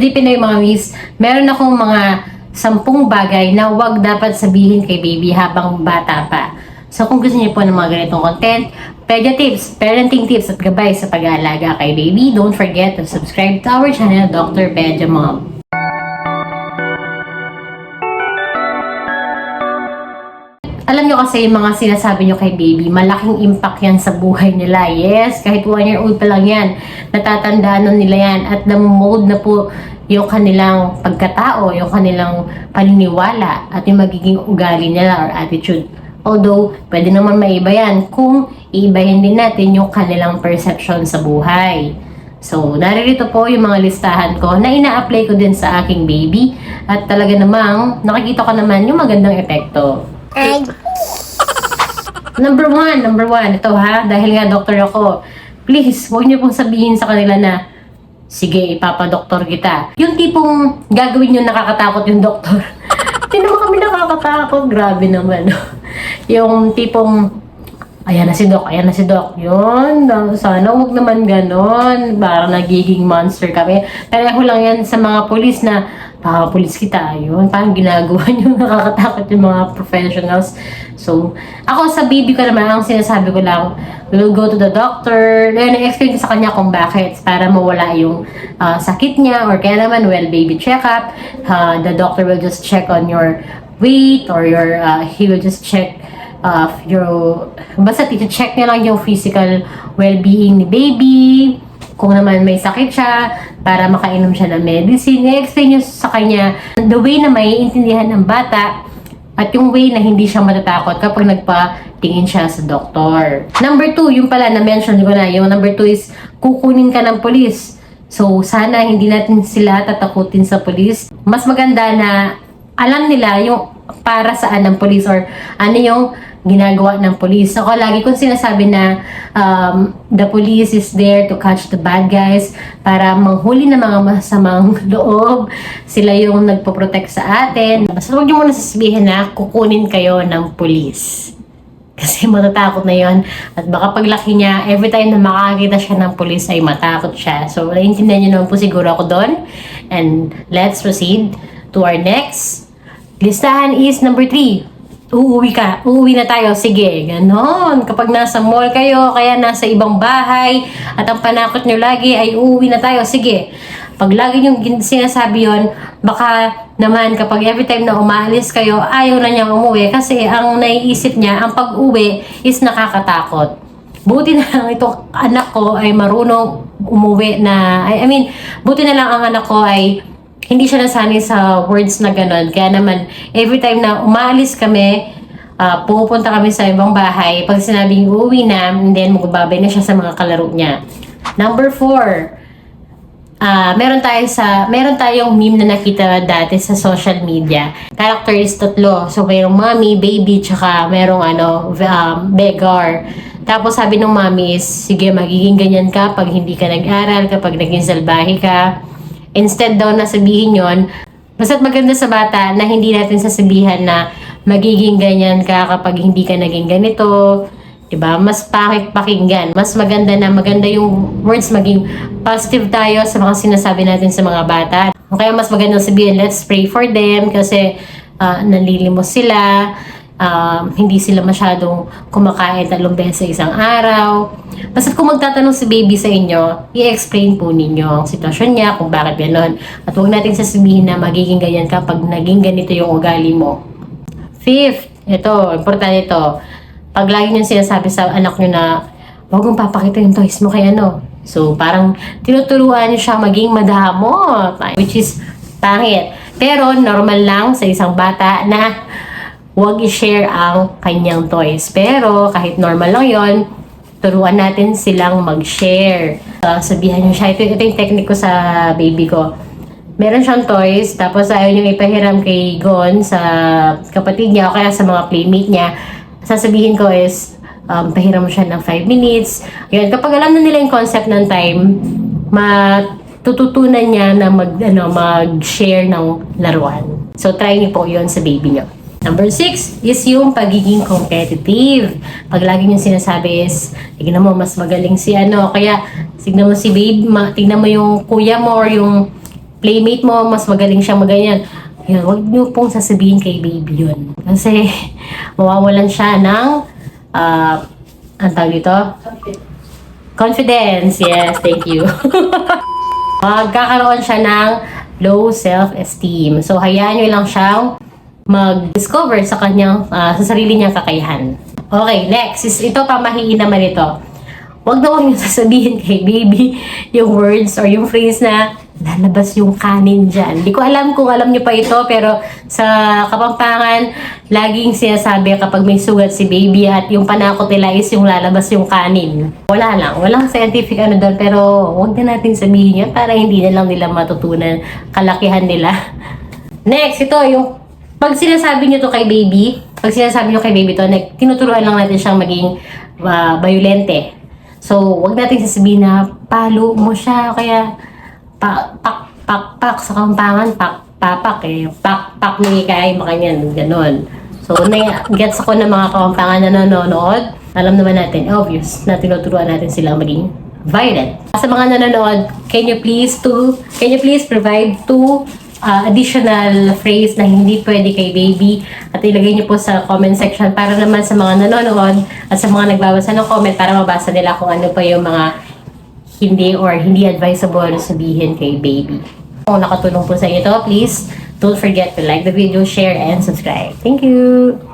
Day, Pinoy Mommies. Meron akong mga sampung bagay na wag dapat sabihin kay baby habang bata pa. So kung gusto niyo po ng mga ganitong content, pedia tips, parenting tips at gabay sa pag-aalaga kay baby, don't forget to subscribe to our channel, Dr. Pedia Mom. Alam nyo kasi yung mga sinasabi nyo kay baby, malaking impact yan sa buhay nila. Yes, kahit one year old pa lang yan, natatandaan na nila yan at namomold na po yung kanilang pagkatao, yung kanilang paniniwala at yung magiging ugali nila or attitude. Although, pwede naman maiba yan kung iibahin din natin yung kanilang perception sa buhay. So, naririto po yung mga listahan ko na ina-apply ko din sa aking baby at talaga namang nakikita ko naman yung magandang epekto. Ay, Number one, number one, ito ha, dahil nga doktor ako, please, huwag niyo pong sabihin sa kanila na, sige, ipapadoktor kita. Yung tipong gagawin niyo nakakatakot yung doktor. Hindi naman kami nakakatakot, grabe naman. yung tipong, ayan na si Doc, ayan na si Doc. Yun, sana huwag naman ganon. Parang nagiging monster kami. Pareho lang yan sa mga polis na, baka polis kita, yun. Parang ginagawa nyo, nakakatakot yung mga professionals. So, ako sa baby ko naman, ang sinasabi ko lang, we'll go to the doctor. Then, explain sa kanya kung bakit, para mawala yung ah, sakit niya, or kaya naman, well, baby check-up. Ah, the doctor will just check on your weight, or your, ah, he will just check uh, your, basta check niya lang yung physical well-being ni baby, kung naman may sakit siya, para makainom siya ng medicine, i-explain niyo sa kanya the way na may intindihan ng bata at yung way na hindi siya matatakot kapag nagpa-tingin siya sa doktor. Number two, yung pala na-mention ko na, yung number two is kukunin ka ng polis. So, sana hindi natin sila tatakutin sa polis. Mas maganda na alam nila yung para saan ng polis or ano yung ginagawa ng police. Ako lagi kong sinasabi na um, the police is there to catch the bad guys para manghuli ng mga masamang loob. Sila yung nagpo-protect sa atin. Basta huwag niyo muna sasabihin na kukunin kayo ng police. Kasi matatakot na yon At baka paglaki niya, every time na makakita siya ng police ay matakot siya. So, naiintindihan niyo naman po siguro ako doon. And let's proceed to our next. Listahan is number 3. Uuwi ka. Uuwi na tayo. Sige, ganon. Kapag nasa mall kayo, kaya nasa ibang bahay, at ang panakot nyo lagi ay uuwi na tayo. Sige. Pag lagi nyo sinasabi yon baka naman kapag every time na umaalis kayo, ayaw na niyang umuwi kasi ang naiisip niya, ang pag-uwi is nakakatakot. Buti na lang itong anak ko ay marunong umuwi na, I mean, buti na lang ang anak ko ay hindi siya nasanay sa words na ganun. Kaya naman, every time na umaalis kami, ah, pupunta kami sa ibang bahay, pag sinabing uuwi na, and then magbabay na siya sa mga kalaro niya. Number four, Ah, meron tayo sa meron tayong meme na nakita dati sa social media. Character is tatlo. So mayroong mommy, baby, tsaka merong ano, um, beggar. Tapos sabi ng mommy is, sige magiging ganyan ka pag hindi ka nag-aral, kapag naging salbahe ka. Instead daw na sabihin yon, basta't maganda sa bata na hindi natin sasabihan na magiging ganyan ka kapag hindi ka naging ganito. 'di ba? Mas pakik pakinggan. Mas maganda na maganda yung words maging positive tayo sa mga sinasabi natin sa mga bata. Kaya mas maganda sabihin, let's pray for them kasi ah, nalilimos sila. Ah, hindi sila masyadong kumakain tatlong beses sa isang araw. Basta kung magtatanong si baby sa inyo, i-explain po ninyo ang sitwasyon niya, kung bakit gano'n. At huwag natin sasabihin na magiging ganyan ka pag naging ganito yung ugali mo. Fifth, ito, importante ito. Pag lagi nyo sinasabi sa anak nyo na, huwag mong papakita yung toys mo kay ano. So, parang tinuturuan nyo siya maging madamot. Which is pangit. Pero, normal lang sa isang bata na huwag i-share ang kanyang toys. Pero, kahit normal lang yon turuan natin silang mag-share. Uh, sabihan nyo siya, ito, ito yung technique ko sa baby ko meron siyang toys, tapos ayaw niyang ipahiram kay Gon sa kapatid niya o kaya sa mga playmate niya. Sasabihin ko is, um, pahiram mo siya ng 5 minutes. Yun, kapag alam na nila yung concept ng time, matututunan niya na mag, ano, mag-share ng laruan. So, try niyo po yun sa baby niyo. Number six is yung pagiging competitive. Pag lagi niyong sinasabi is, tignan mo, mas magaling si ano. Kaya, tignan mo si babe, ma, tignan mo yung kuya mo or yung playmate mo, mas magaling siyang maganyan. Yun, huwag niyo pong sasabihin kay baby yun. Kasi mawawalan siya ng, ah, ang tawag dito? Confidence. Yes, thank you. Magkakaroon siya ng low self-esteem. So, hayaan nyo lang siyang mag-discover sa kanyang, ah, sa sarili niyang kakayahan. Okay, next is ito pamahiin naman ito. Huwag na huwag sasabihin kay baby yung words or yung phrase na lalabas yung kanin dyan. Hindi ko alam kung alam niyo pa ito, pero sa Kapampangan, laging sinasabi kapag may sugat si baby at yung panakot nila is yung lalabas yung kanin. Wala lang. Walang scientific ano doon, pero huwag na natin sabihin yun para hindi na lang nila matutunan kalakihan nila. Next, ito yung pag sinasabi niyo to kay baby, pag sinasabi niyo kay baby to, nag, tinuturuan lang natin siyang maging uh, violente. So, wag natin sasabihin na palo mo siya, kaya pa, pak, pak, pak, sa kampangan, pak, papak eh. Pak, pak ni kay makanyan, ganun. So, na, gets ako ng mga kampangan na nanonood. Alam naman natin, obvious, na tinuturuan natin silang maging violent. Sa mga nanonood, can you please to, can you please provide two uh, additional phrase na hindi pwede kay baby at ilagay niyo po sa comment section para naman sa mga nanonood at sa mga nagbabasa ng comment para mabasa nila kung ano pa yung mga hindi or hindi advisable na sabihin kay baby. Kung nakatulong po sa inyo to, please don't forget to like the video, share, and subscribe. Thank you!